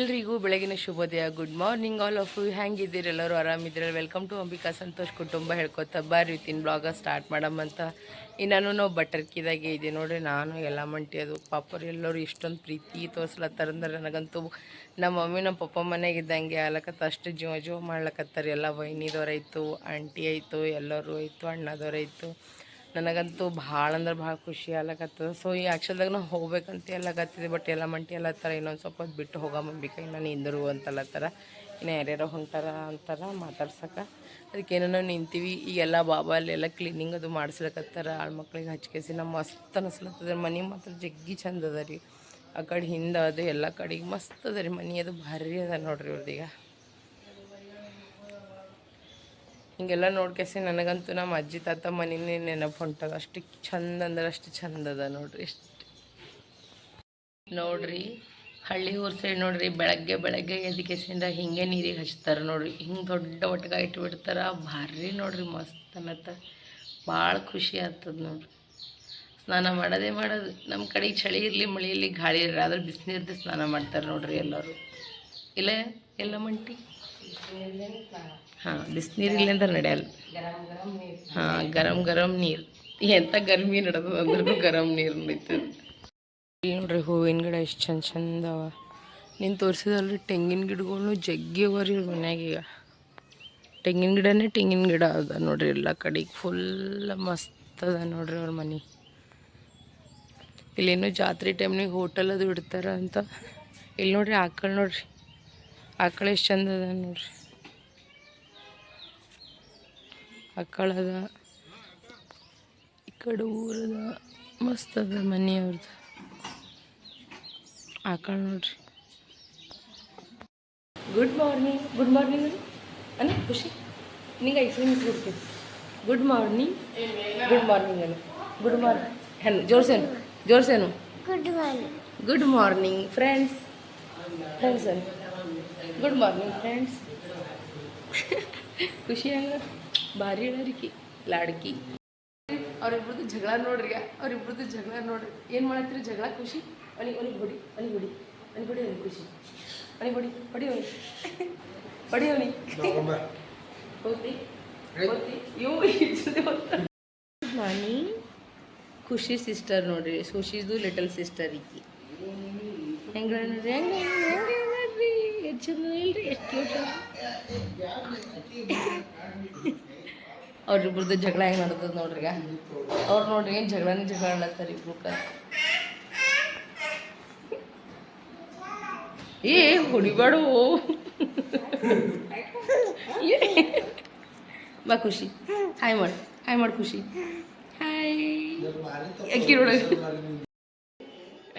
ಎಲ್ರಿಗೂ ಬೆಳಗಿನ ಶುಭೋದಯ good morning all of you ಹೆಂಗಿದ್ದೀರಿ ಎಲ್ಲರೂ? ಆರಾಮಿದ್ದೀರಲ್ಲ ವೆಲ್ಕಮ್ ಟು ಅಂಬಿಕಾ ಸಂತೋಷ್ ಕುಟುಂಬ ಹೇಳ್ಕೊತ ಬರ್ರಿ ಇವತ್ತಿನ ಬ್ಲಾಗ ಸ್ಟಾರ್ಟ್ ಮಾಡಮ್ಮಂತ ಇನ್ನೂ ನಾವು ಬಟರ್ಕಿದಾಗೆ ಇದೆ ನೋಡ್ರಿ, ನಾನು ಎಲ್ಲ ಮಂಟಿ ಅದು ಪಾಪರು ಎಲ್ಲರೂ ಇಷ್ಟೊಂದು ಪ್ರೀತಿ ತೋರಿಸ್ಲತ್ತಾರಂದ್ರೆ ನನಗಂತೂ ನಮ್ಮ ಮಮ್ಮಿ, ನಮ್ಮ ಪಪ್ಪ ಮನೆಗೆ ಇದ್ದಂಗೆ ಆಲಕತ್ತ ಅಷ್ಟು ಜೀವ ಜೀವ ಮಾಡ್ಲಕತ್ತಾರೆ. ಎಲ್ಲ ವೈನಿದವ್ರಾಯ್ತು, ಆಂಟಿ ಆಯಿತು, ಎಲ್ಲರೂ ಆಯಿತು, ಅಣ್ಣದವ್ರಾಯ್ತು. ನನಗಂತೂ ಭಾಳ ಅಂದ್ರೆ ಭಾಳ ಖುಷಿ ಆಗ್ಲಕತ್ತದ ಸೊ ಈ ಆ್ಯಕ್ಚುಲ್ದಾಗ ನಾವು ಹೋಗ್ಬೇಕಂತ ಎಲ್ಲಕತ್ತಿದೆ ಬಟ್ ಎಲ್ಲ ಮಂಟಿ ಎಲ್ಲತ್ತಾರ ಇನ್ನೊಂದು ಸ್ವಲ್ಪ ಬಿಟ್ಟು ಹೋಗಂಬಿಕ ಇನ್ನು ನಿಂದರು ಥರ. ಇನ್ನು ಯಾರ್ಯಾರೋ ಹೊಂಟಾರ ಅಂತಾರ ಮಾತಾಡ್ಸಕ್ಕೆ ಅದಕ್ಕೇನೋ ನಾವು ನಿಂತೀವಿ ಈಗೆಲ್ಲ ಬಾಬಾ ಅಲ್ಲೆಲ್ಲ ಕ್ಲೀನಿಂಗ್ ಅದು ಮಾಡಿಸ್ಲಕತ್ತಾರ. ಆಳ್ ಮಕ್ಳಿಗೆ ಹಚ್ಕೇಸಿ ನಮ್ಮ ಮಸ್ತ್ ಅನಿಸ್ಲತ್ತದ ಮನೆ ಮಾತ್ರ ಜಗ್ಗಿ ಚಂದ ಅದ ರೀ. ಆ ಕಡೆ ಹಿಂದೆ ಅದು ಎಲ್ಲ ಕಡೆಗೆ ಮಸ್ತ್ ಅದ ರೀ, ಮನೆ ಅದು ಭಾರಿ ಅದ ನೋಡ್ರಿ ಇವ್ರದೀಗ. ಹಿಂಗೆಲ್ಲ ನೋಡ್ಕೇಸಿ ನನಗಂತೂ ನಮ್ಮ ಅಜ್ಜಿ ತಾತ ಮನೇನೆ ನೆನಪು ಹೊಂಟದ ಅಷ್ಟು ಚಂದ ಅಂದ್ರೆ ಅಷ್ಟು ಚಂದ ಅದ ನೋಡ್ರಿ ಎಷ್ಟು ನೋಡ್ರಿ, ಹಳ್ಳಿ ಊರ್ ಸೈಡ್ ನೋಡ್ರಿ, ಬೆಳಗ್ಗೆ ಬೆಳಗ್ಗೆ ಎದ್ಕೇಸಿಂದ ಹಿಂಗೆ ನೀರಿಗೆ ಹಚ್ತಾರೆ ನೋಡ್ರಿ. ಹಿಂಗೆ ದೊಡ್ಡ ಒಟ್ಗ ಇಟ್ಬಿಡ್ತಾರ, ಭಾರಿ ನೋಡ್ರಿ ಮಸ್ತ್ ಅನ್ನತ್ತ. ಭಾಳ ಖುಷಿ ಆಗ್ತದ ನೋಡ್ರಿ. ಸ್ನಾನ ಮಾಡೋದೇ ಮಾಡೋದು. ನಮ್ಮ ಕಡೆ ಚಳಿ ಇರಲಿ, ಮಳೆ ಇರಲಿ, ಗಾಳಿ ಇರಲಿ, ಆದ್ರೆ ಬಿಸಿನೀರ್ದು ಸ್ನಾನ ಮಾಡ್ತಾರೆ ನೋಡ್ರಿ ಎಲ್ಲರೂ. ಇಲ್ಲ, ಎಲ್ಲ ಮಂಟಿ? ಹಾಂ ಬಿಸಿನೀರಿಲ್ಲ ಅಂತ ನಡೆಯಲ್ಲ ಹಾಂ, ಗರಂ ಗರಂ ನೀರು. ಎಂಥ ಗರ್ಮಿ ನಡೆದದ ಅಂದ್ರೂ ಗರಂ ನೀರು ನಡೀತದೆ. ನೋಡ್ರಿ ಹೂವಿನ ಗಿಡ ಎಷ್ಟು ಚಂದ ಚಂದ ಅವ. ನೀನು ತೋರಿಸಿದಲ್ರಿ ತೆಂಗಿನ ಗಿಡಗಳ್ನು ಜಗ್ಗಿ ಅವ ರೀ ಮನ್ಯಾಗ ಈಗ. ತೆಂಗಿನ ಗಿಡನೇ ತೆಂಗಿನ ಗಿಡ ಅದ ನೋಡ್ರಿ ಎಲ್ಲ ಕಡೆಗೆ ಫುಲ್ ಮಸ್ತ್ ಅದ ನೋಡ್ರಿ ಅವ್ರ ಮನೆ. ಇಲ್ಲೇನು ಜಾತ್ರೆ ಟೈಮ್ನಾಗ ಹೋಟೆಲ್ ಅದು ಇಡ್ತಾರ ಅಂತ. ಇಲ್ಲಿ ನೋಡ್ರಿ ಆಕಳು ನೋಡ್ರಿ. ಆಕಳು ಎಷ್ಟು ಚಂದ ಅದ ನೋಡ್ರಿ. ಆಕಳದ ಈ ಕಡೆ ಊರದ ಮಸ್ತ್ ಅದ ಮನೆಯವ್ರದ್ದು ಆಕಳು ನೋಡ್ರಿ. ಗುಡ್ ಮಾರ್ನಿಂಗ್ ಗುಡ್ ಮಾರ್ನಿಂಗ್ ಅನ್ನ ಖುಷಿ? ನಿಂಗೆ ಐಸ್ ಕ್ರೀಮ್ಸ್ ಕೊಡ್ತೀನಿ ಗುಡ್ ಮಾರ್ನಿಂಗ್ ಗುಡ್ ಮಾರ್ನಿಂಗ್ ಅನ್ನು ಗುಡ್ ಮಾರ್ನಿಂಗ್ ಹೆನ್ ಜೋರ್ಸೇನು ಜೋರ್ಸೇನು. Good morning good morning friends friends ಅನ್ನು ಗುಡ್ ಮಾರ್ನಿಂಗ್ ಫ್ರೆಂಡ್ಸ್ ಖುಷಿ ಹಂಗ ಭಾರಿ ಹೇಳರಿಕಿ ಲಾಡ್ಕಿ ಅವ್ರಿಬ್ರದ್ದು ಜಗಳ ನೋಡ್ರಿ ಅವ್ರಿಬ್ರದ್ದು ಜಗಳ ನೋಡ್ರಿ. ಏನು ಮಾಡತ್ತೀರಿ ಜಗಳ ಖುಷಿ? ಅವನಿಗೆ ಅವನಿಗೆ ಹೊಡಿ ಅವನಿಗೆ ಹೊಡಿ. ಅವನಿಗೆ ಹೊಡಿ ಅವನಿಗೆ ಖುಷಿ. ಅವನಿಗೆ ಹೊಡಿ ಹೊಡಿ ಅವನಿಗೆ ಹೊಡಿ ಅವನಿಗೆ ಹೋಗ್ತಿ ಗುಡ್ ಮಾರ್ನಿಂಗ್ ಖುಷಿ ಸಿಸ್ಟರ್ ನೋಡ್ರಿ ಖುಷಿದು ಲಿಟಲ್ ಸಿಸ್ಟರ್ ಈಕಿ. ಹೆಂಗೆ ನೋಡ್ರಿ ಹೆಂಗ ಎಷ್ಟು ಚಂದ ಎಷ್ಟು ಕ್ಯೂಟ್ ಜಗಳ ಹೆಂಗೆ ನಡ್ದದ ನೋಡ್ರಿ ಈಗ. ಅವ್ರು ನೋಡ್ರಿ ಏನು ಜಗಳನೇ ಜಗಳ ಆಡ್ಲತ್ತಾರ ಇಬ್ರು ಏ ಹೊಡಿಬಾಡು. ಬಾ ಖುಷಿ. ಹಾಯ್ ಮಾಡು. ಹಾಯ್ ಮಾಡು ಖುಷಿ. ಹಾಯ್ ಅಕ್ಕಿ ನೋಡಗ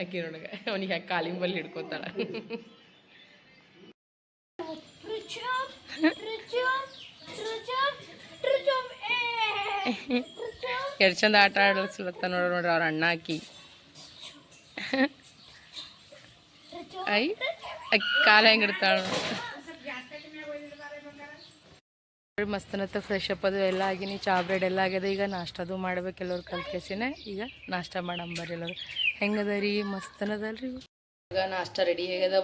ಅಕ್ಕಿ ನೋಡಗ ಅವನಿಗೆ ಕಾಲಿಂಬಲ್ಲಿ ಹಿಡ್ಕೋತಾಳ. ಎಷ್ಟು ಚಂದ ಆಟ ಆಡಿಸ್ಲತ್ತ ನೋಡ್ರಿ ನೋಡ್ರಿ ಅವ್ರ ಅಣ್ಣ ಹಾಕಿ ಐ ಕಾಲ ಹೆಂಗೆ ಇಡ್ತಾಳ ಮಸ್ತನತ್ತ ಫ್ರೆಶ್ ಅಪ್ ಅದು ಎಲ್ಲ ಆಗಿನಿ ಚಾ ಬ್ರೆಡ್ ಎಲ್ಲ ಆಗ್ಯದ. ಈಗ ನಾಷ್ಟದು ಮಾಡ್ಬೇಕು ಎಲ್ಲರು ಕಲ್ತ್ಕೇಸಿನೇ ಈಗ ನಾಷ್ಟ ಮಾಡಂಬರ್ರಿ ಎಲ್ಲರು. ಹೆಂಗದ ರೀ? ಮಸ್ತನದಲ್ರಿ ಈಗ ನಾಷ್ಟ ರೆಡಿ ಆಗ್ಯದ.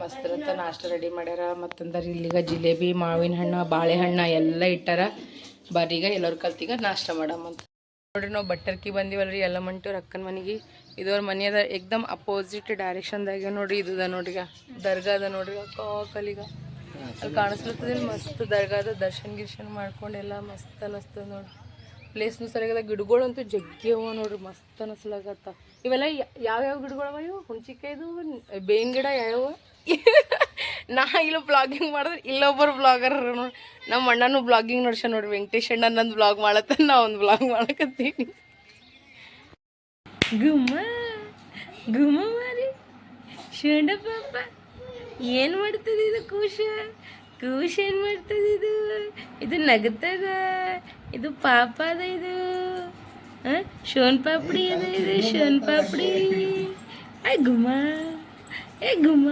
ಮಸ್ತ್ ಇರತ್ತ. ನಾಷ್ಟ ರೆಡಿ ಮಾಡ್ಯಾರ. ಮತ್ತಂದ್ರೆ ಇಲ್ಲಿಗ ಜಿಲೇಬಿ, ಮಾವಿನ ಹಣ್ಣು, ಬಾಳೆಹಣ್ಣು ಎಲ್ಲ ಇಟ್ಟಾರ. ಬರೀಗ ಎಲ್ಲರೂ ಕಲ್ತೀಗ ನಾಷ್ಟ ಮಾಡಮ್ಮಂತ ನೋಡ್ರಿ, ನಾವು ಬಟ್ಟರ್ಕಿ ಬಂದಿವಲ್ರಿ. ಎಲ್ಲ ಮಂಟಿವ್ರ ಅಕ್ಕನ ಮನೆಗೆ. ಇದವ್ರ ಮನೆ ಅದ ಎಕ್ದಮ್ ಅಪೋಸಿಟ್ ಡೈರೆಕ್ಷನ್ದಾಗ ನೋಡ್ರಿ. ಇದು ಅದ ನೋಡ್ರಿ ಈಗ. ದರ್ಗಾ ಅದ ನೋಡ್ರಿ ಕಲಿಗ ಅಲ್ಲಿ ಕಾಣಿಸ್ಲತ್ತದ ಮಸ್ತ್ ದರ್ಗಾದ ದರ್ಶನ್ ಗಿರ್ಶನ್ ಮಾಡ್ಕೊಂಡು ಎಲ್ಲ ಮಸ್ತ್ ಅನಸ್ತದ ನೋಡ್ರಿ. ಪ್ಲೇಸ್ನು ಸರಿಯಾಗದ ಗಿಡಗಳಂತೂ ಜಗ್ಗಿ ಅವ ನೋಡ್ರಿ. ಮಸ್ತ್ ಅನಸ್ಲಾಗತ್ತ. ಇವೆಲ್ಲ ಯಾವ್ಯಾವ ಗಿಡಗಳು ಅವ ಇವು? ಹುಣ್ಚಿಕಾಯ್ದು ಬೇವಿನ ಗಿಡ ಯಾವ್ಯಾವ? ನಾ ಇಲ್ಲ ಬ್ಲಾಗಿಂಗ್ ಮಾಡಿದ್ರೆ ಇಲ್ಲೊಬ್ಬರು ಬ್ಲಾಗರ್ ನೋಡಿ. ನಮ್ಮ ಅಣ್ಣನೂ ಬ್ಲಾಗಿಂಗ್ ನೋಡ್ಸ ನೋಡಿ ವೆಂಕಟೇಶ್ ಅಣ್ಣ ನಂದು ಬ್ಲಾಗ್ ಮಾಡತ್ತ ನಾ ಒಂದು ಬ್ಲಾಗ್ ಮಾಡಕತ್ತೀನಿ. ಗುಮ್ಮ ಗುಮ್ಮ ಮಾರಿ. ಶಂಡ ಪಾಪ, ಏನು ಮಾಡ್ತದೆ ಇದು ಕೂಶ? ಕೂಶ ಏನು ಮಾಡ್ತದೆ ಇದು? ಇದು ನಗ್ತದ? ಇದು ಪಾಪ ಅದ ಇದು? ಪಾಪಡಿ ಇದೆ ಇದು, ಶೋನ್ ಪಾಪಡಿ. ಐ ಗುಮ್ಮ ಏ ಗುಮ್ಮ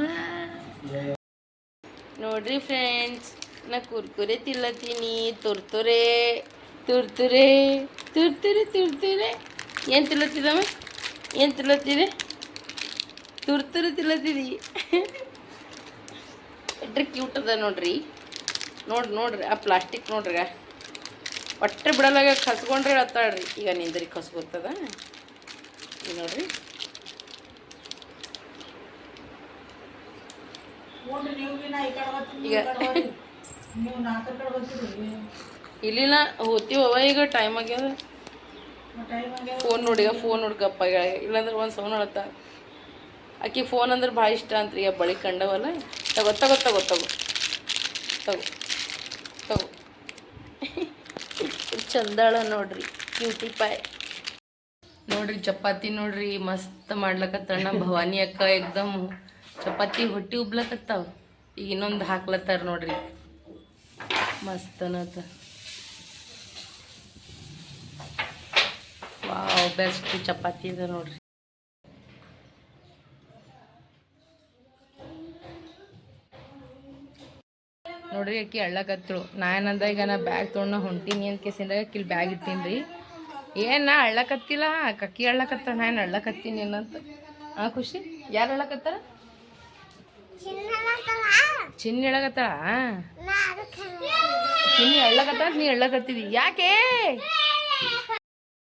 ನೋಡ್ರಿ ಫ್ರೆಂಡ್ಸ್ ನಾ ಕುರ್ಕುರೆ ತಿಲ್ಲತ್ತೀನಿ ತುರ್ತುರೆ ತುರ್ತುರೆ ತುರ್ತುರೆ ತುರ್ತುರೆ. ಏನು ತಿಲ್ಲತ್ತಿದಮ್ಮ ಏನು ತಿಲ್ಲತ್ತಿದೆ ತುರ್ತುರೆ ತಿಲ್ಲತ್ತಿದಿ ಎಟ್ರೆ ಕ್ಯೂಟ್ ಅದ ನೋಡ್ರಿ. ನೋಡ್ರಿ ನೋಡ್ರಿ, ಆ ಪ್ಲಾಸ್ಟಿಕ್ ನೋಡ್ರಿ. ಒಟ್ಟೆ ಬಿಡಲಾಗ ಕಸ್ಕೊಂಡ್ರೆ ಹೇಳ್ತಾಳ್ರಿ. ಈಗ ನಿಂದ್ರಿ ಕಸ್ಕೊತದ ಈಗ ನೋಡ್ರಿ. ಈಗ ಇಲ್ಲಿಲ್ಲ ಹೋಗ್ತೀವವ ಈಗ? ಟೈಮ್ ಆಗ್ಯದ ಫೋನ್ ನೋಡಿ ಫೋನ್ ನೋಡಿ ಇಲ್ಲಂದ್ರೆ ಇಲ್ಲಾಂದ್ರೆ ಒಂದು ಸೌನ್ ಅಳತ್ತ ಆಕಿ ಫೋನ್ ಅಂದ್ರೆ ಭಾಳ ಇಷ್ಟ ಅಂತ್ರಿ. ಈಗ ಬಳಿ ಕಂಡವಲ್ಲ. ತಗೋ ತಗೋ ತಗೋ ತಗೋ. ತಗೋ. ಚಂದಾಳ ನೋಡ್ರಿ ಕ್ಯೂಟಿ ಪಾಯ್ ನೋಡ್ರಿ, ಚಪಾತಿ ನೋಡ್ರಿ, ಮಸ್ತ್ ಮಾಡ್ಲಕತ್ತಾಳ ನಮ್ಮ ಭವಾನಿ ಅಕ್ಕ, ಎಕ್ದಮ್ ಚಪಾತಿ ಹೊಟ್ಟಿ ಉಬ್ಲಕತ್ತಾವ ಈಗ ಇನ್ನೊಂದು ಹಾಕ್ಲತ್ತಾರ ನೋಡ್ರಿ. ಮಸ್ತ್ ಅನ್ನತ್ತ. ವಾವ್ ಬೆಸ್ಟ್ ಚಪಾತಿ ಇದೆ ನೋಡ್ರಿ. ನೋಡ್ರಿ ಆಕಿ ಅಳ್ಳಕತ್ರು. ನಾ ಏನಂದ, ಈಗ ನಾ ಬ್ಯಾಗ್ ತೊಗೊಂಡು ಹೊಂಟೀನಿ ಅಂತ ಕೇಸಿಂದಾಗ ಕಿಲ್ ಬ್ಯಾಗ್ ಇಟ್ಟೀನಿ ರೀ ಏನು ನಾ ಅಳ್ಳಕತ್ತಿಲ್ಲ ಕಕ್ಕಿ ಅಳ್ಳಕತ್ತ ನಾ ಏನು ಅಳ್ಳಕತ್ತೀನಿ ಏನಂತ ಆ, ಖುಷಿ? ಯಾರು ಅಳ್ಳಕತ್ತಾರ ಚಿನ್ನ ಹೇಳಕತ್ತಾಳ ಚಿನ್ನಿ ಅಳ್ಳಕತ್ತ ನೀ ಅಳ್ಳಕತ್ತಿದಿ. ಯಾಕೆ?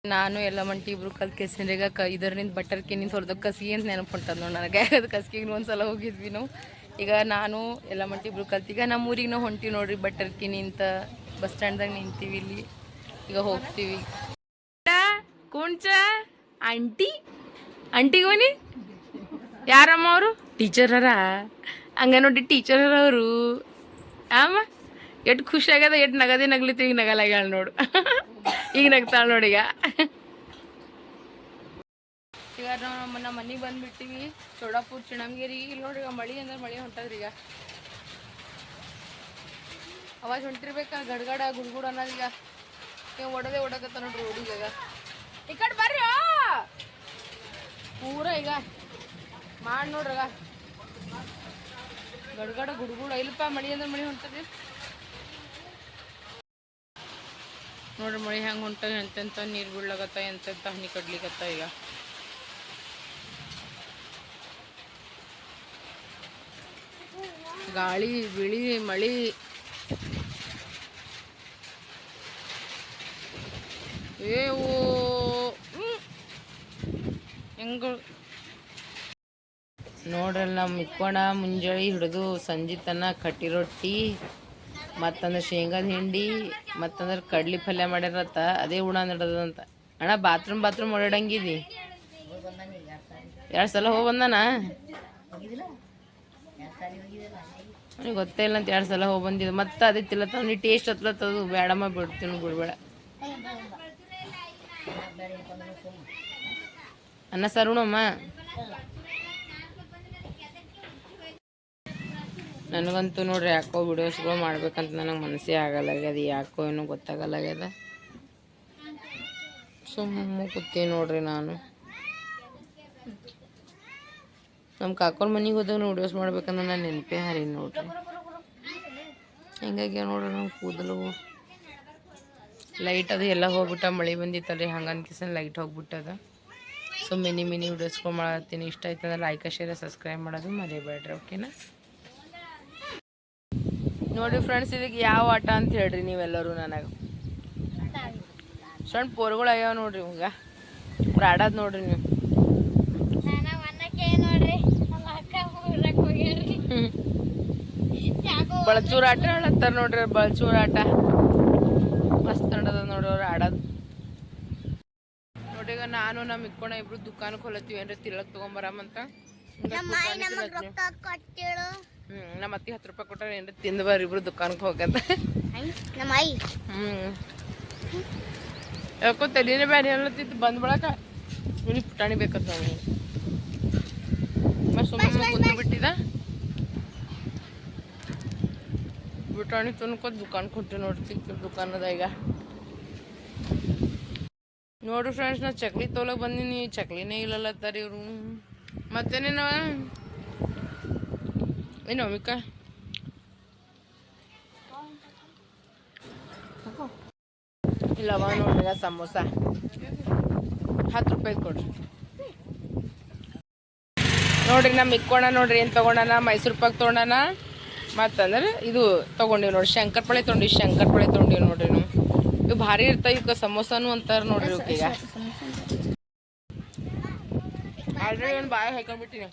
ನಾನು ಎಲ್ಲ ಮಂಟಿ ಇಬ್ರು ಕಲ್ ಕೆಸಿಂದ್ರಾಗ ಕ ಇದರಿಂದ ಬಟರ್ ಕೆನಿಂದ ಹೊರದ ಕಸಿಗೆ ಅಂತ ನೆನಪು ಹೊಂಟದ ನೋಡಿ ನನಗೆ. ಅದು ಕಸ್ಕಿಗೆ ಒಂದ್ಸಲ ಹೋಗಿದ್ವಿ ನಾವು. ಈಗ ನಾನು ಎಲ್ಲ ಮಟ್ಟಿ ಇಬ್ರು ಕಲ್ತೀಗ ನಮ್ಮ ಊರಿಗೆ ನಾವು ಹೊಂಟಿವಿ ನೋಡ್ರಿ ಬಟರ್ ನಿಂತ ಬಸ್ ಸ್ಟ್ಯಾಂಡ್ದಾಗ ನಿಂತೀವಿ ಇಲ್ಲಿ. ಈಗ ಹೋಗ್ತೀವಿ. ಕುಂಚ, ಆಂಟಿ. ಆಂಟಿಗೋನಿ ಯಾರಮ್ಮ ಅವರು? ಟೀಚರ್ ಅರ ಹಂಗ ನೋಡಿ ಟೀಚರ್ ಅರ ಅವರು ಆಮ, ಎಷ್ಟು ಖುಷಿ ಆಗ್ಯದ, ಎಷ್ಟು ನಗದೇ ನಗ್ಲಿತ್ತು ಈಗ ನಗಲಾಗ್ಯಾಳ ನೋಡು. ಈಗ ನಗ್ತಾಳ ನೋಡಿ ಈಗ ನಾವು ನಮ್ಮ ನಮ್ಮ ಮನೆಗೆ ಬಂದ್ಬಿಟ್ಟಿವಿ. ಚೋಡಾಪುರ ಚಿಣಂಗೇರಿ. ಇಲ್ಲಿ ನೋಡ್ರಿ ಈಗ ಮಳಿ ಅಂದ್ರೆ ಮಳಿ ಹೊಂಟದ್ರಿ ಈಗ. ಅವಾಗ ಹೊಂಟಿರ್ಬೇಕ ಗಡ್ಗಡ ಗುಡ್ಗುಡ ಅನ್ನೋದು ಈಗ. ಈಗ ಒಡದೆ ಒಡಕತ್ತ ನೋಡ್ರಿ ರೋಡಿಗೆ ಈಗ ಈ ಕಡೆ ಬರ್ರಿ ಪೂರ ಈಗ. ಮಾಡಿ ನೋಡ್ರಿ ಈಗ. ಗಡ್ಗಡ, ಗುಡ್ಗುಡ ಇಲ್ಲಪ್ಪ ಮಳಿ ಅಂದ್ರೆ ಮಳಿ ಹೊಂಟದ್ರಿ. ನೋಡ್ರಿ ಮಳಿ ಹೆಂಗೆ ಹೊಂಟ ಎಂತೆಂಥ ನೀರು ಬೀಳ್ಲಾಗತ್ತ ಎಂತೆಂಥ ಹನಿ ಕಡ್ಲಿಕತ್ತ ಈಗ. ಗಾಳಿ, ಬಿಳಿ, ಮಳಿ. ಏ, ಓ ಹೆಂಗ ನೋಡ್ರಲ್ಲ ನಮ್ಮ ಇಕ್ಕೋಣ ಮುಂಜಾನೆ ಹಿಡಿದು ಸಂಜೆ ತನ ಕಟ್ಟಿ ರೊಟ್ಟಿ ಮತ್ತಂದ್ರೆ ಶೇಂಗಾದ ಹಿಂಡಿ, ಮತ್ತಂದ್ರೆ ಕಡ್ಲಿ ಪಲ್ಯ ಮಾಡ್ಯಾರತ್ತ, ಅದೇ ಉಣ ನಡದಂತ ಅಣ್ಣ, ಬಾತ್ರೂಮ್ ಬಾತ್ರೂಮ್ ಓಡಾಡಂಗಿದಿ? ಎರಡು ಸಲ ಹೋಗಿ ಬಂದಾನ? ಅವ್ನಿಗೆ ಗೊತ್ತೇ ಇಲ್ಲ ಅಂತ ಎರಡು ಸಲ ಹೋಗಿ ಬಂದಿದ್ದು. ಮತ್ತೆ ಅದೇ ತಿಲ್ಲತ್ತ ಅವ್ನಿಗೆ ಟೇಸ್ಟ್ ಹತ್ಲತ್ತದು ಬೇಡಮ್ಮ ಬಿಡ್ತೀನಿ ಬಿಡ್ಬೇಡ ಅನ್ನ ಸರುಣಮ್ಮ? ನನಗಂತೂ ನೋಡ್ರಿ ಯಾಕೋ ವಿಡಿಯೋಸ್ಗಳು ಮಾಡ್ಬೇಕಂತ ನನಗೆ ಮನಸ್ಸೇ ಆಗಲ್ಲಾಗ್ಯದ ಯಾಕೋ ಏನೋ ಗೊತ್ತಾಗಲ್ಲಾಗ್ಯದ ಸುಮ್ಮ ಕೂತೀನಿ ನೋಡ್ರಿ ನಾನು. ನಮ್ಮ ಕಾಕೋರ್ ಮನೆಗೆ ಹೋದಾಗ ವಿಡಿಯೋಸ್ ಮಾಡ್ಬೇಕಂದ್ರೆ ನಾನು ನೆನಪೇ ಹರಿ ನೋಡ್ರಿ. ಹೆಂಗಾಗಿ ನೋಡ್ರಿ ನಮ್ಮ ಕೂದಲು. ಲೈಟ್ ಅದು ಎಲ್ಲ ಹೋಗ್ಬಿಟ್ಟ, ಮಳೆ ಬಂದಿತ್ತಲ್ರಿ ಹಂಗನ್ ಕಿಸನ್ ಲೈಟ್ ಹೋಗ್ಬಿಟ್ಟದ. ಸೊ ಮಿನಿ ಮಿನಿ ವಿಡಿಯೋಸ್ಗಳು ಮಾಡತ್ತೀನಿ. ಇಷ್ಟ ಆಯ್ತಂದ್ರೆ ಲೈಕ್ ಶೇರ್ ಸಬ್ಸ್ಕ್ರೈಬ್ ಮಾಡೋದು ಮರಿಬೇಡ್ರಿ ಓಕೆನಾ ನೋಡಿ ಫ್ರೆಂಡ್ಸ್ ಇದಕ್ಕೆ ಯಾವ ಆಟ ಅಂತ ಹೇಳ್ರಿ ನೀವೆಲ್ಲರೂ ನನಗೆ. ಸಣ್ಣ ಪೋರ್ಗಳು ಆಗ್ಯಾವ ನೋಡ್ರಿ ಇವಂಗ. ಆಡೋದು ನೋಡ್ರಿ ನೀವು ನಾನು ಅನ್ನಕ್ಕೆ ನೋಡ್ರಿ ನಮ್ಮ ಅಕ್ಕ ಊರಕ್ಕೆ ಹೋಗ್ಯಾರ್ರಿ ಯಾಕೋ ಬಳಚೂರ್ ಆಟ ಹೇಳತ್ತಾರ ನೋಡ್ರಿ ಬಳಚೂರ್ ಆಟ. ಮಸ್ತ್ ನಡದ ನೋಡ್ರಿ ಆಡದ್. ನೋಡಿ ಈಗ ನಾನು ನಮ್ಮ ಇಕ್ಕೋಣ ಇಬ್ರು ದುಕಾನಕ್ಕೆ ಹೊಲತ್ತೀವಿ ಏನ್ರಿ ತಿಳಕ್ ತಗೊಂಬರಮಂತ ಹ್ಮ್ ನಮ್ಮ ಅತ್ತಿ ಹತ್ತು ರೂಪಾಯಿ ಕೊಟ್ಟಾರ ಏನ್ರಿ ತಿಂದು ಬರ್ರಿ ಇಬ್ರು ದುಕಾನಕ್ಕೆ ಹೋಗಂತ. ನಮ್ಮ ಹ್ಮ್. ಯಾಕೋ ತಲೆನೇ ಬ್ಯಾರೆ ಅನ್ಲತ್ತಿತ್ತು ಬಂದ್ ಬಳಕ. ಪುಟಾಣಿ ಬೇಕತ್ತ ನಾವು ಮತ್ತೆ ಸುಮ್ಮನೆ ಕುಂತು ಬಿಟ್ಟಿದ ಪುಟಾಣಿ ತಿನ್ಕೋತ ದುಕಾನ್ ಕೊಟ್ಟು ನೋಡ್ತೀವಿ ದುಕಾನದ ಈಗ ನೋಡ್ರಿ ಫ್ರೆಂಡ್ಸ್ ನಾ ಚಕ್ಲಿ ತೊಗೊಳಕ್ ಬಂದೀನಿ, ಚಕ್ಲಿನೇ ಇಲ್ಲಲ್ಲತ್ತಾರ ಇವರು. ಮತ್ತೇನೇನ ಏನು ಇಲ್ಲ ಇಲ್ಲವ ನೋಡ್ರಿ ಸಮೋಸ. ಹತ್ತು ರೂಪಾಯಿ ಕೊಡ್ರಿ ನೋಡ್ರಿ ನಮ್ಮ ಇಕ್ಕೋಣ ನೋಡ್ರಿ, ಏನು ತೊಗೊಂಡಾನ? ಮೈಸೂರು ಪಾಕ್ ತೊಗೊಂಡಾನ? ಮತ್ತಂದ್ರೆ ಇದು ತಗೊಂಡಿವಿ ನೋಡ್ರಿ. ಶಂಕರ್ಪೊಳೆ ತೊಗೊಂಡಿವಿ ಶಂಕರ್ಪೊಳೆ ತೊಗೊಂಡಿವಿ ನೋಡ್ರಿ ನಾವು. ಇವು ಭಾರಿ ಇರ್ತಾವ ಇವ ಸಮೋಸಾನು ಅಂತಾರೆ ನೋಡ್ರಿ ಇವಕ್ಕೆ ಈಗ. ಆಲ್ರೆಡಿ ಒಂದು ಬಾಯಿ ಹಾಕೊಂಡ್ಬಿಟ್ಟಿನಿ.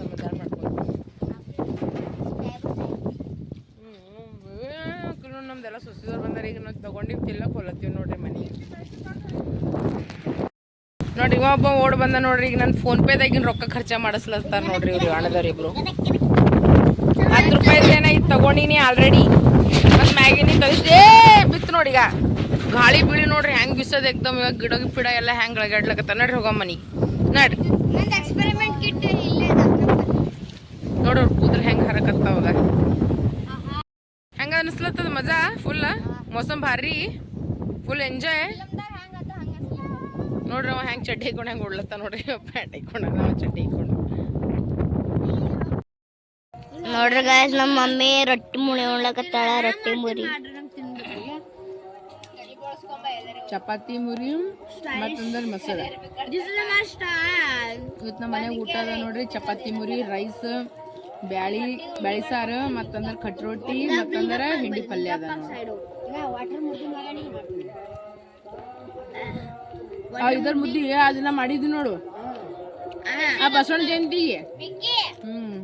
ಸಮಾಧಾನ ನಮ್ದೆಲ್ಲ ಸುಸಿದವ್ರು ಬಂದಾರ ಈಗ ನಾವು ತಗೊಂಡಿವಿ ತಿಲ್ಲಕ್ಕೆ ಹೊಲತ್ತೀವಿ ನೋಡ್ರಿ ಮನೆಗೆ. ನೋಡ್ರಿ ಇವ ಒಬ್ಬ ಓಡ್ ಬಂದ ನೋಡ್ರಿ ಈಗ ನನ್ನ ಫೋನ್ ಪೇದಾಗಿನ ರೊಕ್ಕ ಖರ್ಚ ಮಾಡಿಸ್ಲತ್ತಾರ ನೋಡ್ರಿ ಇವ್ರು ಅಣ್ಣದವ್ರು ಇಬ್ರು ಹತ್ತು ರೂಪಾಯಿ ಇದು ತಗೊಂಡಿನಿ ಆಲ್ರೆಡಿ ಮತ್ತು ಮ್ಯಾಗಿನಿ ತಗಿಸ್ದೇ ಬಿತ್ತು ನೋಡಿ ಈಗ. ಗಾಳಿ ಬೀಳಿ ನೋಡ್ರಿ ಹೆಂಗೆ ಬಿಸೋದು ಎಕ್ದಮ್ ಇವಾಗ ಗಿಡ ಪಿಡ ಎಲ್ಲ ಹೆಂಗೆ ಗಳಗಾಡ್ಲಕತ್ತ ನಡ್ರಿ ಹೋಗೋ ಮನಿ ನೋಡ್ರಿ ನೋಡೋರು ಕೂದ್ರೆ ಹೆಂಗೆ ಹರಕತ್ತಾವಾಗ ಹೆಂಗ ಅನಿಸ್ಲತ್ತದ ಮಜಾ? ಫುಲ್ ಮೋಸಮ್ ಭಾರಿ. ಫುಲ್ ಎಂಜಾಯ್ ನೋಡ್ರಿ ಅವ ಹೆಂಗೆ ಚಡ್ಡಿ ಹಾಕೊಂಡು ಹೆಂಗೆ ಉಡ್ಲತ್ತ ನೋಡ್ರಿ. ಪ್ಯಾಂಟ್ ಹಾಕೊಂಡು ಅವ ಚಡ್ಡಿ ಹಾಕೊಂಡು ನೋಡ್ರಿ ಗಾಯ್ಸ್ ನಮ್ಮ ಮಮ್ಮಿ ರೊಟ್ಟಿ ಮುಳಿ ಉಣ್ಲಕತ್ತಾಳ ರೊಟ್ಟಿ ಮುರಿ. ಚಪಾತಿ ಮುರಿ ಮತ್ತೊಂದ್ರೆ ಮಸಾಲೆ ಇವತ್ತು ನಮ್ಮ ಮನೆಗೆ ಊಟ ಅದ ನೋಡ್ರಿ. ಚಪಾತಿ ಮುರಿ ರೈಸ್ ಬ್ಯಾಳಿ ಬ್ಯಾಳಿ ಸಾರು ಮತ್ತಂದ್ರೆ ಕಟ್ ರೊಟ್ಟಿ ಮತ್ತಂದ್ರೆ ಹಿಂಡಿ ಪಲ್ಯ ಅದ ಇದರ್ ಮುದ್ದಿ ಅದನ್ನ ಮಾಡಿದ್ವಿ ನೋಡು. ಆ ಬಸವಣ್ಣ ಜಯಂತಿ ಹ್ಮ್.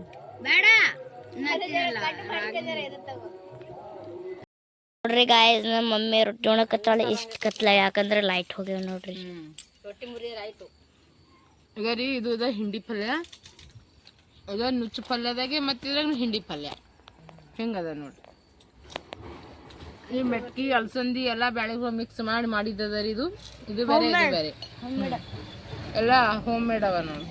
ನೋಡ್ರಿ ಗಾಯ್ಸ್ ನಮ್ಮ ಮಮ್ಮಿ ರೊಟ್ಟಿ ಉಣಕತ್ತಾಳ ಇಷ್ಟ ಕತ್ಲ ಯಾಕಂದ್ರೆ ಲೈಟ್ ಹೋಗ್ಯಾವ ನೋಡ್ರಿ. ಈಗ ರೀ ಇದು ಇದ ಹಿಂಡಿ ಪಲ್ಯ. ಅದ ನುಚ್ಚು ಪಲ್ಯದಾಗೆ ಮತ್ತೆ ಇದ್ರಾಗ ಹಿಂಡಿ ಪಲ್ಯ. ಹೆಂಗದ ನೋಡ್ರಿ? ಈ ಮೆಟ್ಕಿ ಅಲಸಂದಿ ಎಲ್ಲ ಬ್ಯಾಳಿಗಳು ಮಿಕ್ಸ್ ಮಾಡಿ ಮಾಡಿದ್ದದ ರೀ ಇದು. ಇದು ಬೇರೆ ಇದು ಬೇರೆ. ಎಲ್ಲ ಹೋಮ್ ಮೇಡ್ ಅವ ನೋಡಿ.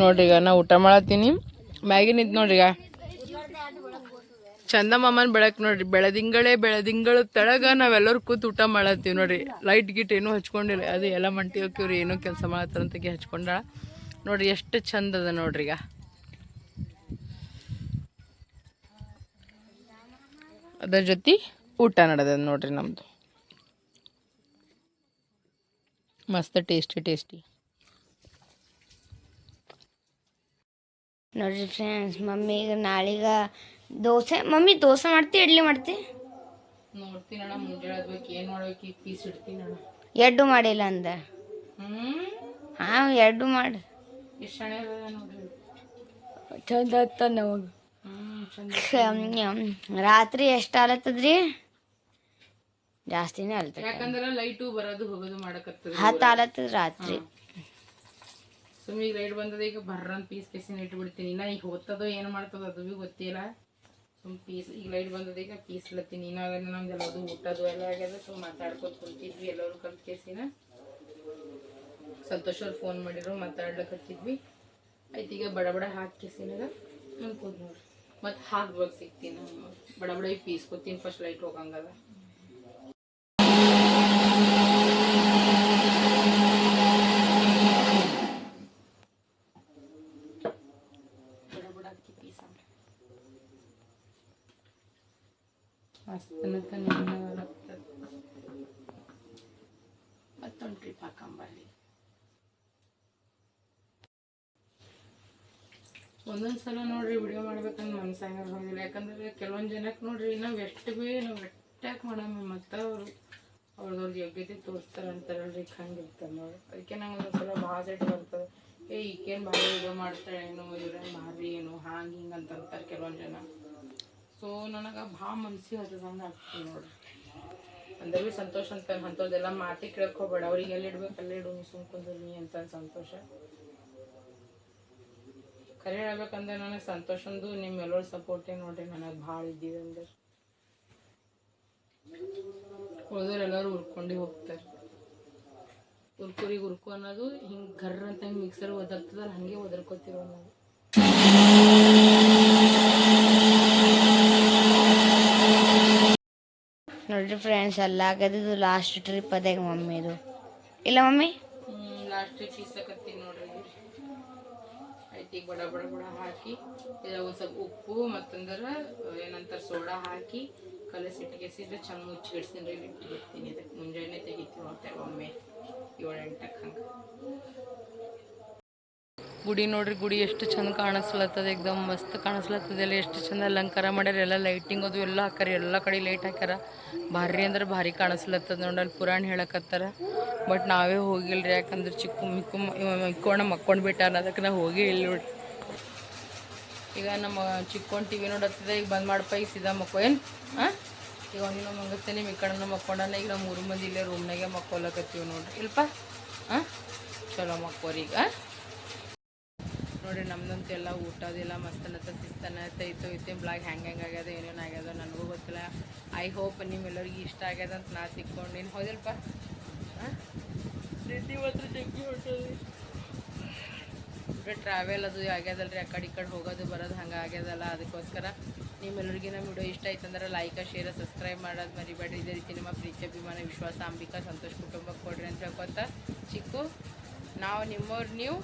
ನೋಡ್ರಿ ಈಗ ನಾ ಊಟ ಮಾಡತ್ತೀನಿ. ಮ್ಯಾಗಿನ ಇದ್ ನೋಡ್ರಿ ಈಗ ಚಂದ ಮಾಮನ್ ಬೆಳಕ್ ನೋಡ್ರಿ. ಬೆಳದಿಂಗಳೇ ಬೆಳದಿಂಗಳ ತೆಳಗ ನಾವೆಲ್ಲರೂ ಕೂತ್ ಊಟ ಮಾಡತ್ತೀವಿ ನೋಡ್ರಿ. ಲೈಟ್ ಗಿಟ್ ಏನೂ ಹಚ್ಕೊಂಡಿಲ್ಲ. ಅದು ಎಲ್ಲ ಮಂಟಿ ಹೋಕಿವ್ರಿ ಏನೋ ಕೆಲಸ ಮಾಡತ್ತಾರಂತಗೆ ಹಚ್ಕೊಂಡ ನೋಡ್ರಿ ಎಷ್ಟು ಚಂದ ಅದ ನೋಡ್ರಿ ಈಗ. ಅದ್ರ ಜೊತೆ ಊಟ ನಡೆದ ನೋಡ್ರಿ ನಮ್ಮದು ಮಸ್ತ್ ಟೇಸ್ಟಿ ಟೇಸ್ಟಿ. ನೋಡ್ರಿ ಫ್ರೆಂಡ್ಸ್ ಮಮ್ಮಿಗೆ ನಾಳೀಗ ದೋಸೆ ಮಮ್ಮಿ ದೋಸೆ ಮಾಡ್ತಿ ಇಡ್ಲಿ ಮಾಡ್ತಿ? ನೋಡ್ತೀನಿ ಅಣ್ಣ ಮುಂಜಾನೆ ಬೇಕು ಏನು ಮಾಡ್ಬೇಕು ಈಗ ಪೀಸ್ ಇಡ್ತೀನಿ ಅಣ್ಣ ಎರಡು ಮಾಡಿಲ್ಲ ಅಂದ. ಹ್ಮ್? ಹಾ ಎರಡು ಮಾಡಿ. ಎಷ್ಟು ಸಣ್ಣ ನೋಡ್ರಿ. ಚಂದ ಆತ ನಮಗ ರಾತ್ರಿ ಎಷ್ಟು ಆಲತ್ತದ್ರಿ? ಜಾಸ್ತಿನೇ ಆಲತ್ತದ. ಯಾಕಂದ್ರೆ ಲೈಟು ಬರೋದು ಹೋಗೋದು ಮಾಡಕತ್ತದ ಹತ್ತು ಆಲತ್ತದ ರಾತ್ರಿ. ಸುಮ್ಮನೆ ಈಗ ಲೈಟ್ ಬಂದದ ಈಗ ಬರ್ರಂತ ಪೀಸ್ ಪೀಸಿನ ಇಟ್ಬಿಡ್ತೀನಿ. ಇನ್ನ ಈಗ ಹೊತ್ತದೋ ಏನು ಮಾಡ್ತದ ಅದು ಭೀ ಗೊತ್ತಿಲ್ಲ. ಸುಮ್ ಪೀಸ್ ಈಗ ಲೈಟ್ ಬಂದದ ಈಗ ಪೀಸ್ ಲತ್ತೀನಿ ಇನ್ನ ಅದನ್ನ ನಮ್ದು ಎಲ್ಲದು ಊಟದು ಎಲ್ಲ ಆಗ್ಯದ ಸೊ ಮಾತಾಡ್ಕೊತ ಕುಂತಿದ್ವಿ ಎಲ್ಲರೂ ಕಲ್ತ್ ಕೇಸಿನ. ಸಂತೋಷ್ ಅವ್ರು ಫೋನ್ ಮಾಡಿದ್ರು, ಮಾತಾಡ್ಲಕತ್ತಿದ್ವಿ. ಆಯ್ತು ಈಗ ಬಡ ಬಡ ಹಾಕಿ ಕೇಸಿನಾಗ ಅನ್ಕೋದ್ ನೋಡ್ರಿ ಮತ್ತೆ ಹಾಕ್ಬೇಕು ಸಿಗ್ತೀನಿ ನಾನು. ಬಡ ಬಡ ಈಗ ಪೀಸ್ ಕೊತ್ತೀನಿ ಫಸ್ಟ್ ಲೈಟ್ ಹೋಗಂಗದ. ಬಡ ಬಡ ಅಕ್ಕಿ ಪೀಸ್ ಮಸ್ತನಕ ಮತ್ತೊಂದು ಟ್ರಿಪ್ ಹಾಕೊಂಬರ್ರಿ ಒಂದೊಂದು ಸಲ ನೋಡ್ರಿ ವಿಡಿಯೋ ಮಾಡ್ಬೇಕಂದ್ರೆ ಮನ್ಸಂಗ ಹೋಗಿಲ್ಲ ಯಾಕಂದ್ರೆ ಕೆಲವೊಂದು ಜನಕ್ಕೆ ನೋಡ್ರಿ, ನಾವು ಎಷ್ಟು ಭೀ ನಾವು ಎಟ್ಟಾಕ್ ಮಾಡಮ್ಮ ಮತ್ತೆ ಅವರು ಅವ್ರಿಗೆ ಯೋಗ್ಯತೆ ತೋರಿಸ್ತಾರೆ ಅಂತಾರಲ್ರಿ ಹಂಗೆ ಇರ್ತಾರೆ ನೋಡಿ ಅದಕ್ಕೆ ನಂಗೆ ಒಂದೊಂದ್ಸಲ ಭಾಳ ಸೆಟ್ ಬರ್ತದೆ. ಏ, ಈಕೇನು ಭಾಳ ವಿಡಿಯೋ ಮಾಡ್ತಾಳೆ ಏನು, ಇವ್ರೇನು ಭಾರಿ ಏನು, ಹಾಂಗೆ ಹಿಂಗೆ ಅಂತ ಅಂತಾರೆ ಕೆಲವೊಂದು ಜನ. ಸೊ ನನಗೆ ಭಾಳ ಮನ್ಸಿಗೆ ಹತ್ತದಂಗೆ ಆಗ್ತದೆ ನೋಡ್ರಿ. ಅಂದ್ರೆ ಭೀ ಸಂತೋಷ ಅಂತ ಅಂಥದ್ದೆಲ್ಲ ಮಾತಿ ಕೇಳ್ಕೊಬೇಡ. ಅವ್ರಿಗೆ ಎಲ್ಲಿ ಇಡ್ಬೇಕು ಅಲ್ಲೇ ಇಡು ಸುಮ್ಕೊಂಡ್ರು ಅಂತ ಸಂತೋಷ. ಖರೆ ಹೇಳ್ಬೇಕಂದ್ರೆ ನನಗೆ ಸಂತೋಷಂದು ನಿಮ್ಮ ಎಲ್ಲರ ಸಪೋರ್ಟೇ ನೋಡ್ರಿ ನನಗೆ ಭಾಳ ಇದ್ದೀವಿ ಅಂದ್ರೆ. ಉಳಿದವ್ರು ಎಲ್ಲರೂ ಹುರ್ಕೊಂಡು ಹೋಗ್ತಾರೆ. ಹುರ್ಕುರಿಗೆ ಉರ್ಕು ಅನ್ನೋದು ಹಿಂಗೆ ಗರ್ರ ಅಂತ ಹಿಂಗೆ ಮಿಕ್ಸರ್ ಒದರ್ತದಲ್ಲ ಹಂಗೆ ಒದರ್ಕೋತಿರೋ ನಾವು. ನೋಡ್ರಿ ಫ್ರೆಂಡ್ಸ್ ಎಲ್ಲ ಆಗದಿದ್ದು ಲಾಸ್ಟ್ ಟ್ರಿಪ್ ಅದೇ ಮಮ್ಮಿದು. ಇಲ್ಲ ಮಮ್ಮಿ? ಲಾಸ್ಟ್ ಪೀಸಕತ್ತೀನಿ ನೋಡ್ರಿ. ಈಗ ಬಡ ಬಡ ಬಡ ಹಾಕಿ ಇದ್ರಾಗ ಒಂದು ಸ್ವಲ್ಪ ಉಪ್ಪು ಮತ್ತಂದ್ರೆ ಏನಂತಾರೆ ಸೋಡಾ ಹಾಕಿ ಕಲಸಿ ಸಿಟ್ಟಿಗೆಸಿದ್ರೆ ಚಂದ ಮುಚ್ಚಿಗಿಡ್ತೀನಿ ರೀ ಇಟ್ಟು ಬಿಡ್ತೀನಿ ಇದಕ್ಕೆ ಮುಂಜಾನೆ ತೆಗಿತೀವಿ ಮತ್ತೆ ಒಮ್ಮೆ ಏಳು ಎಂಟಕ್ಕೆ ಹಂಗೆ. ಗುಡಿ ನೋಡ್ರಿ, ಗುಡಿ ಎಷ್ಟು ಚಂದ ಕಾಣಿಸ್ಲತ್ತದ ಏಕ್ದಮ್ ಮಸ್ತ್ ಕಾಣಿಸ್ಲತ್ತದ, ಎಲ್ಲ ಎಷ್ಟು ಚಂದ ಅಲಂಕಾರ ಮಾಡ್ಯಾರ, ಎಲ್ಲ ಲೈಟಿಂಗ್ ಅದು ಎಲ್ಲ ಹಾಕ್ಯಾರ, ಎಲ್ಲ ಕಡೆ ಲೈಟ್ ಹಾಕ್ಯಾರ. ಭಾರಿ ಅಂದ್ರೆ ಭಾರಿ ಕಾಣಿಸ್ಲತ್ತದ ನೋಡಲ್ಲಿ ಪುರಾಣ ಹೇಳಕತ್ತಾರ. ಬಟ್ ನಾವೇ ಹೋಗಿಲ್ರಿ, ಯಾಕಂದ್ರೆ ಚಿಕ್ಕ ಮಿಕ್ಕು ಮಿಕ್ಕೋಣ ಮಕ್ಕೊಂಡು ಬಿಟ್ಟಾರ ಅದಕ್ಕೆ ನಾವು ಹೋಗಿ ಇಲ್ಲಿ ನೋಡಿ ಈಗ ನಮ್ಮ ಚಿಕ್ಕೊಂಡ್ ಟಿವಿ ನೋಡತ್ತಿದೆ, ಈಗ ಬಂದ್ ಮಾಡಪ್ಪ, ಈಗ ಸೀದಾ ಮಕ್ಕ ಏನು? ಹಾಂ ಈಗ ಒಂದಿನ ಮಂಗಸ್ತೇನೆ ಮಿಕ್ಕಣ್ಣ ಕಡೆ ಮಕ್ಕೊಂಡನ, ಈಗ ನಾವು ಮೂರು ಮಂದಿ ಇಲ್ಲೇ ರೂಮ್ನಾಗೆ ಮಕ್ಕೊಲಕತ್ತೀವಿ ನೋಡ್ರಿ. ಇಲ್ಪ? ಹಾಂ ಚಲೋ ಮಕ್ಕೋರಿ ಈಗ ನೋಡಿರಿ, ನಮ್ದಂತೂ ಎಲ್ಲ ಊಟದೆಲ್ಲ ಮಸ್ತನತ್ತ ಶಿಸ್ತನತ್ತ ಇತ್ತು ಇತ್ತು ಬ್ಲಾಗ್ ಹೆಂಗೆ ಹೆಂಗೆ ಆಗ್ಯದ, ಏನೇನು ಆಗ್ಯದ, ನನಗೂ ಗೊತ್ತಿಲ್ಲ. ಐ ಹೋಪ್ ನಿಮ್ಮೆಲ್ಲರಿಗೂ ಇಷ್ಟ ಆಗ್ಯದ ಅಂತ ನಾ ತಿಕ್ಕೊಂಡಿನಿ ಹೌದಿಲ್ಪ? ಮಾತ್ರ ಟ್ರಾವೆಲ್ ಅದು ಆಗ್ಯದಲ್ರಿ, ಆ ಕಡೆ ಈ ಕಡೆ ಹೋಗೋದು, ಬರೋದು ಹಂಗೆ ಆಗ್ಯದಲ್ಲ, ಅದಕ್ಕೋಸ್ಕರ ನಿಮ್ಮೆಲ್ಲರಿಗೂ ನಮ್ಮ ವಿಡಿಯೋ ಇಷ್ಟ ಆಯ್ತಂದ್ರೆ ಲೈಕ್ ಶೇರ್ ಸಬ್ಸ್ಕ್ರೈಬ್ ಮಾಡೋದು ಮರಿಬೇಡ್ರಿ. ಇದೇ ರೀತಿ ನಿಮ್ಮ ಪ್ರೀತಿ, ಅಭಿಮಾನ, ವಿಶ್ವಾಸ, ಅಂಬಿಕಾ, ಸಂತೋಷ್ ಕುಟುಂಬಕ್ಕೆ ಕೊಡ್ರಿ ಅಂತ ಹೇಳ್ಕೊತ ಚಿಕ್ಕು, ನಾವು ನಿಮ್ಮವ್ರು ನೀವು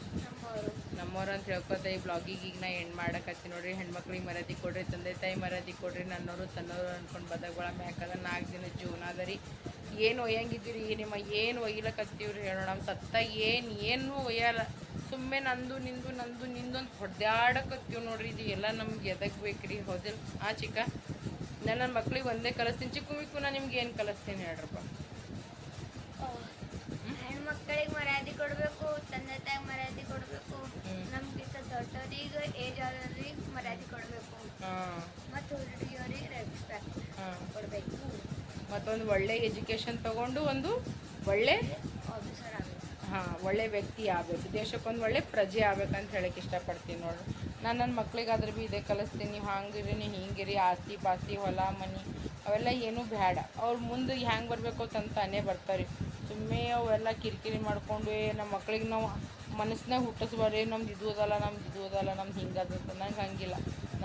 ನಮ್ಮವ್ರು ಅಂತ ಹೇಳ್ಕೊತ ಈ ಬ್ಲಾಗಿಗೆ ಈಗ ನಾ ಹೆಣ್ಣು ಮಾಡಕತ್ತಿ ನೋಡ್ರಿ. ಹೆಣ್ಮಕ್ಳಿಗೆ ಮರ್ಯಾದೆ ಕೊಡ್ರಿ, ತಂದೆ ತಾಯಿ ಮರ್ಯಾದೆ ಕೊಡ್ರಿ ನನ್ನವರು ತನ್ನೋರು ಅಂದ್ಕೊಂಡು ಬದಗಳ ಮ್ಯಾಕದ ನಾಲ್ಕು ದಿನ ಜೀವನ ಅದ ಏನು ಒಯ್ಯಂಗಿದ್ದೀರಿ? ನಿಮ್ಮ ಏನು ಒಯ್ಲಕತ್ತೀವ್ರಿ ಹೇಳೋಣ ನಮ್ಮ ಸತ್ತ ಏನು ಏನು ಒಯ್ಯಲ್ಲ. ಸುಮ್ಮನೆ ನಂದು ನಿಂದು ನಂದು ನಿಂದು ಅಂತ ಹೊಡೆದಾಡಕತ್ತೀವಿ ನೋಡ್ರಿ. ಇದು ಎಲ್ಲ ನಮ್ಗೆ ಎದಕ್ ಬೇಕ್ರಿ ಹೌದಿಲ್ಲ ಆ ಚಿಕ್ಕ? ನಾನು ನನ್ನ ಮಕ್ಳಿಗೆ ಒಂದೇ ಕಲಿಸ್ತೀನಿ. ಚಿಕ್ಕ ಮಿಕ್ಕು ನಾನು ನಿಮ್ಗೆ ಏನು ಕಲಿಸ್ತೀನಿ ಹೇಳ್ರಪ್ಪ. ಹೆಣ್ಮಕ್ಳಿಗೆ ಮರ್ಯಾದೆ ಕೊಡಬೇಕು ತಂದೆ ತಾಯಿ ಮರ್ಯಾದೆ ಕೊಡಬೇಕು. ನಮ್ಗಿಂತ ದೊಡ್ಡವರಿಗೆ ಏಜ್ ಆದವ್ರಿಗೆ ಮರ್ಯಾದೆ ಕೊಡಬೇಕು ಹಾಂ ಮತ್ತು ಹುಡುಗಿಯವ್ರಿಗೆ ರೆಸ್ಪೆಕ್ಟ್ ಹಾಂ ಕೊಡಬೇಕು ಮತ್ತೊಂದು ಒಳ್ಳೆ ಎಜುಕೇಷನ್ ತಗೊಂಡು ಒಂದು ಒಳ್ಳೆ ಹಾಂ, ಒಳ್ಳೆ ವ್ಯಕ್ತಿ ಆಗಬೇಕು. ದೇಶಕ್ಕೊಂದು ಒಳ್ಳೆ ಪ್ರಜೆ ಆಗ್ಬೇಕಂತ ಹೇಳಕ್ಕೆ ಇಷ್ಟಪಡ್ತೀನಿ ನೋಡ್ರಿ ನಾನು ನನ್ನ ಮಕ್ಳಿಗಾದ್ರೆ ಭೀ ಇದೇ, ಕಲಿಸ್ತೀನಿ. ಹಾಂಗಿರಿ ನೀವು ಹಿಂಗಿರಿ ಆಸ್ತಿ ಪಾಸ್ತಿ, ಹೊಲ, ಮನಿ, ಅವೆಲ್ಲ ಏನೂ ಬೇಡ ಅವ್ರು ಮುಂದೆ ಹೆಂಗೆ ಬರಬೇಕು ತಂತಾನೇ ಬರ್ತಾರೆ. ಸುಮ್ಮನೆ ಅವೆಲ್ಲ ಕಿರಿಕಿರಿ ಮಾಡ್ಕೊಂಡು ನಮ್ಮ ಮಕ್ಳಿಗೆ ನಾವು ಮನಸ್ಸಿನಾಗ ಹುಟ್ಟಿಸ್ಬಾರ್ರಿ ನಮ್ದು ಇದು ಅದಲ್ಲ, ನಮ್ದು ಇದು ಅದಲ್ಲ, ನಮ್ದು ಹಿಂಗದ ನಂಗೆ ಹಂಗಿಲ್ಲ.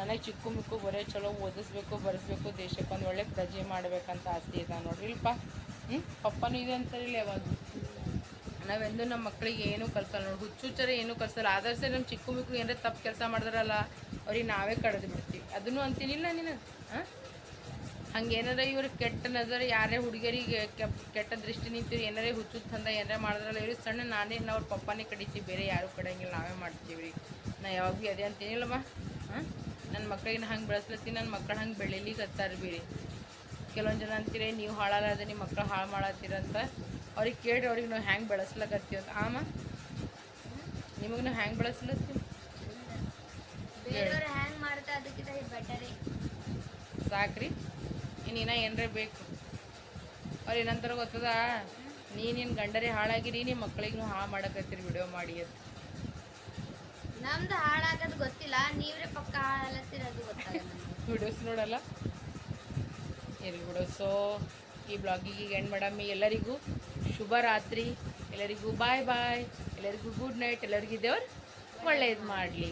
ನನಗೆ ಚಿಕ್ಕು ಮಿಕ್ಕು ಬರೀ ಚಲೋ ಓದಿಸ್ಬೇಕು, ಬರೆಸ್ಬೇಕು, ದೇಶಕ್ಕೊಂದು ಒಳ್ಳೆ ಪ್ರಜೆ ಮಾಡಬೇಕಂತ ಆಸೆ ಇದೆ ನೋಡ್ರಿ. ಇಲ್ಪ? ಹ್ಞೂ ಪಪ್ಪನೂ ಇದೆ ಅಂತಾರಿಲ್ಲ ಯಾವಾಗ? ನಾವೆಂದು ನಮ್ಮ ಮಕ್ಕಳಿಗೆ ಏನೂ ಕಲ್ಸಲ್ಲ ನೋಡಿ. ಹುಚ್ಚುಚ್ಚರ ಏನೂ ಕಲ್ಸಲ್ಲ. ಆದರ್ಸೆ ನಮ್ಮ ಚಿಕ್ಕ ಮಿಕ್ಕು ಏನಾರ ತಪ್ಪು ಕೆಲಸ ಮಾಡಿದ್ರಲ್ಲ, ಅವ್ರಿಗೆ ನಾವೇ ಕಡ್ದು ಬಿಡ್ತೀವಿ. ಅದನ್ನು ಅಂತೀನಿಲ್ಲ ನೀನು? ಹಾಂ? ಹಂಗೇನಾರ ಇವ್ರು ಕೆಟ್ಟ ನಜರ್ ಯಾರೇ ಹುಡುಗಿಯರಿಗೆ ಕೆಟ್ಟ ದೃಷ್ಟಿ ನಿಂತೀವಿ ಏನಾರೇ ಹುಚ್ಚು ತಂದ ಏನಾರ ಮಾಡಿದ್ರಲ್ಲ, ಇವ್ರಿ ಸಣ್ಣ, ನಾನೇ ನಾವು ಅವ್ರ ಪಪ್ಪನೇ ಕಡಿತೀವಿ. ಬೇರೆ ಯಾರೂ ಕಡೆಯಂಗಿಲ್ಲ ನಾವೇ ಮಾಡ್ತೀವಿ ರೀ. ನಾ ಯಾವಾಗ ಭೀ ಅದೇ ಅಂತೀನಿಲ್ಲಮ್ಮ ನನ್ನ ಮಕ್ಳಿಗೆ ಹಂಗೆ ಬೆಳೆಸ್ಲತ್ತೀನಿ ನನ್ನ ಮಕ್ಕಳು ಹಂಗೆ ಬೆಳೀಲಿಕ್ಕೆ ಹತ್ತಾರ ಬಿ ರೀ ಕೆಲವೊಂದು ಜನ ಅಂತೀರಿ ನೀವು ಹಾಳಾಗದ ನಿಮ್ಮ ಮಕ್ಕಳು ಹಾಳು ಮಾಡತ್ತೀರಂತ ಅವ್ರಿಗೆ ಕೇಳಿರಿ ಅವ್ರಿಗೆ ನಾವು ಹ್ಯಾಂಗೆ ಬೆಳೆಸ್ಲಕತ್ತೀವಿ ಅಂತ. ಆಮ ನಿಮಗೆ ನಾವು ಹ್ಯಾಂಗೆ ಬೆಳೆಸ್ಲತ್ತೀವಿ? ಸಾಕ್ರಿ. ಇನ್ನೇನ ಏನರೇ ಬೇಕು. ಅವ್ರು ಏನಂತಾರ ಗೊತ್ತದ? ನೀನೇನು ನಿನ್ನ ಗಂಡರೇ ಹಾಳಾಗಿರಿ ನಿಮ್ಮ ಮಕ್ಕಳಿಗೆ ನೀವು ಹಾಳು ಮಾಡಕತ್ತೀರಿ ವಿಡಿಯೋ ಮಾಡಿ ಅಂತ. ನಮ್ದು ಹಾಳಾಗೋದು ಗೊತ್ತಿಲ್ಲ, ನೀವ್ರೆ ಪಕ್ಕ ನಮ್ಗೆ. ವಿಡಿಯೋಸ್ ನೋಡಲ್ಲ? ಎಲ್ಲಿ ಬಿಡು? ಈ ಬ್ಲಾಗಿಗೆ ಎಂಡ್ ಮಾಡಮ್ಮಿ ಎಲ್ಲರಿಗೂ ಶುಭ ರಾತ್ರಿ. ಎಲ್ಲರಿಗೂ ಬಾಯ್ ಬಾಯ್ ಎಲ್ಲರಿಗೂ ಗುಡ್ ನೈಟ್ ಎಲ್ಲರಿಗೂ ದೇವ್ರು ಒಳ್ಳೇದು ಮಾಡಲಿ.